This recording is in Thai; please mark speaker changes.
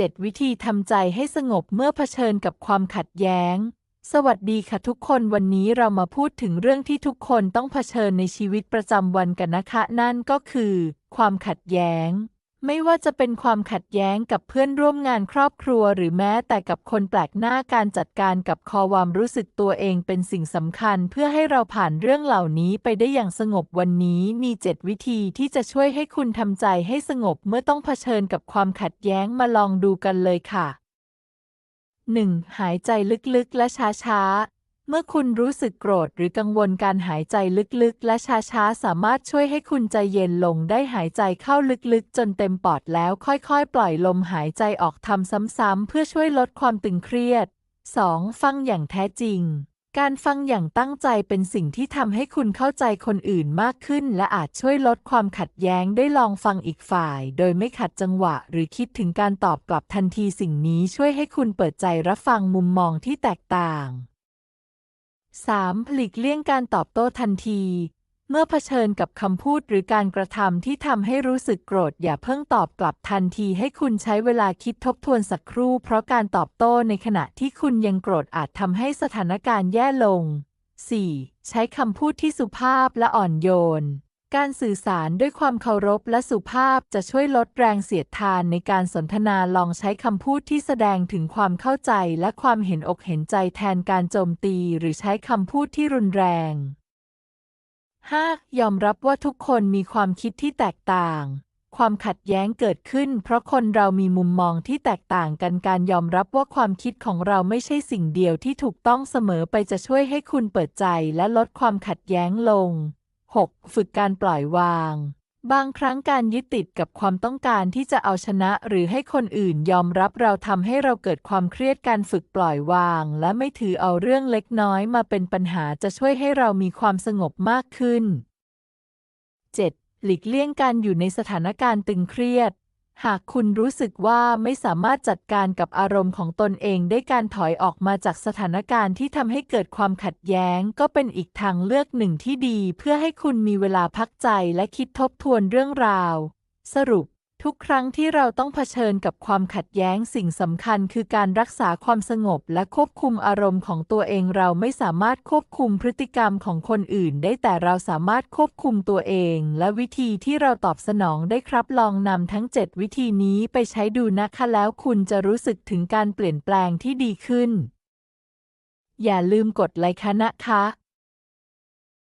Speaker 1: 7 วิธีทำใจให้สงบเมื่อเผชิญกับความขัดแย้ง สวัสดีค่ะทุกคนวันนี้เรามาพูดถึงเรื่องที่ทุกคนต้องเผชิญในชีวิตประจำวันกันนะคะ นั่นก็คือ ความขัดแย้ง ไม่ว่าจะเป็นความขัดแย้งกับเพื่อนร่วมงานครอบครัว หรือแม้แต่กับคนแปลกหน้าการจัดการกับคอความรู้สึกตัวเองเป็นสิ่งสำคัญ เพื่อให้เราผ่านเรื่องเหล่านี้ไปได้อย่างสงบวันนี้มี 7 วิธีที่จะช่วยให้คุณทำใจให้สงบเมื่อต้องเผชิญกับความขัดแย้งมาลองดูกันเลยค่ะ 1. หายใจลึกๆ และช้าๆ เมื่อคุณรู้สึกโกรธหรือกังวลการหายใจลึกๆ และช้าๆ สามารถช่วยให้คุณใจเย็นลงได้หายใจเข้าลึกๆ จนเต็มปอดแล้วค่อยๆ ปล่อยลมหายใจออกทำซ้ำๆ เพื่อช่วยลดความตึงเครียด 2. ฟังอย่างแท้จริง การฟังอย่างตั้งใจเป็นสิ่งที่ทำให้คุณเข้าใจคนอื่นมากขึ้น และอาจช่วยลดความขัดแย้งได้ลองฟังอีกฝ่าย โดยไม่ขัดจังหวะ หรือคิดถึงการตอบกลับทันทีสิ่งนี้ช่วยให้คุณเปิดใจรับฟังมุมมองที่แตกต่าง 3. หลีกเลี่ยงการตอบโต้ทันที เมื่อเผชิญกับคำพูดหรือการกระทำที่ทำให้รู้สึกโกรธ อย่าเพิ่งตอบกลับทันทีให้คุณใช้เวลาคิดทบทวนสักครู่ เพราะการตอบโต้ในขณะที่คุณยังโกรธอาจทำให้สถานการณ์แย่ลง 4. ใช้คำพูดที่สุภาพและอ่อนโยน การสื่อสารด้วยความเคารพและสุภาพจะช่วยลดแรงเสียดทานในการสนทนาลองใช้คำพูดที่แสดงถึงความเข้าใจและความเห็นอกเห็นใจแทนการโจมตีหรือใช้คำพูดที่รุนแรง 5. ยอมรับว่าทุกคนมีความคิดที่แตกต่าง ความขัดแย้งเกิดขึ้น เพราะคนเรามีมุมมองที่แตกต่างกันการยอมรับว่าความคิดของเราไม่ใช่สิ่งเดียวที่ถูกต้องเสมอไปจะช่วยให้คุณเปิดใจและลดความขัดแย้งลง 6. ฝึกการปล่อยวาง บางครั้งการยึดติดกับความต้องการที่จะเอาชนะหรือให้คนอื่นยอมรับเราทำให้เราเกิดความเครียดการฝึกปล่อยวาง และไม่ถือเอาเรื่องเล็กน้อยมาเป็นปัญหาจะช่วยให้เรามีความสงบมากขึ้น 7. หลีกเลี่ยงการอยู่ในสถานการณ์ตึงเครียด หากคุณรู้สึกว่าไม่สามารถจัดการกับอารมณ์ของตนเองได้การถอยออกมาจากสถานการณ์ที่ทำให้เกิดความขัดแย้ง ก็เป็นอีกทางเลือกหนึ่งที่ดี เพื่อให้คุณมีเวลาพักใจและคิดทบทวนเรื่องราว สรุป ทุกครั้งที่เราต้องเผชิญกับความขัดแย้งสิ่งสำคัญคือการรักษาความสงบและควบคุมอารมณ์ของตัวเองเราไม่สามารถควบคุมพฤติกรรมของคนอื่น ได้แต่เราสามารถควบคุมตัวเอง และวิธีที่เราตอบสนองได้ครับลองนำทั้ง 7 วิธีนี้ไปใช้ดูนะคะแล้วคุณจะรู้สึกถึงการเปลี่ยนแปลงที่ดีขึ้น อย่าลืมกดไลค์นะคะ